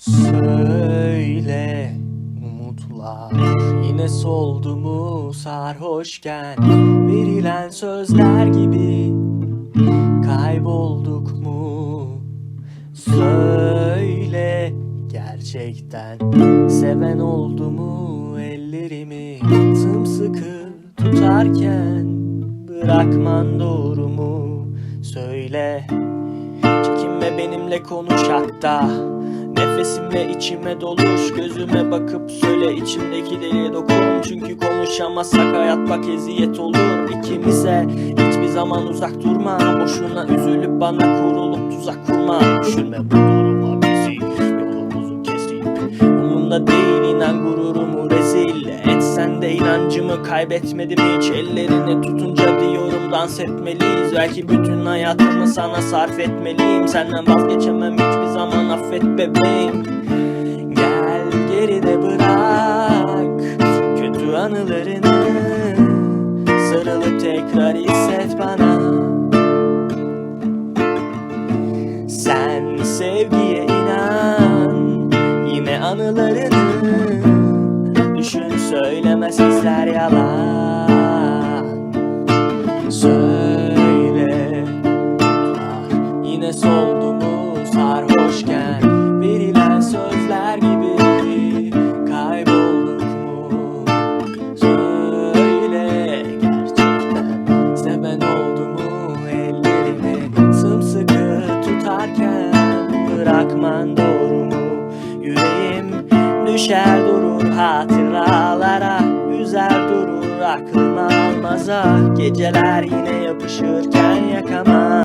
Söyle umutlar yine soldu mu sarhoşken verilen sözler gibi kaybolduk mu? Söyle gerçekten seven oldu mu ellerimi sımsıkı tutarken bırakman doğru mu? Söyle Çekinme benimle konuş hatta Nefesimle içime doluş Gözüme bakıp söyle içimdeki deliğe dokun Çünkü konuşamazsak hayat bak eziyet olur ikimize. Hiçbir zaman uzak durma Boşuna üzülüp bana kurulup tuzak kurma. Düşünme bu Umurumda değil inan gururumu rezil Etsen de inancımı kaybetmedim hiç. Ellerini tutunca diyorum dans etmeliyiz. Belki bütün hayatımı sana sarf etmeliyim. Senden vazgeçemem hiçbir zaman affet bebeğim. Gel geride bırak Kötü anılarını. Sarılıp tekrar hisset bana. Sen inan Yine anılarını Düşün söyleme sesler yalan. Söyle. Yine soldu mu sarhoşken Verilen sözler gibi Kaybolduk mu? Söyle gerçekten Seven oldu mu ellerimi Sımsıkı tutarken? Bırakman doğru düşer durur hatıralara Üzer durur aklım almaza. Geceler yine yapışırken yakama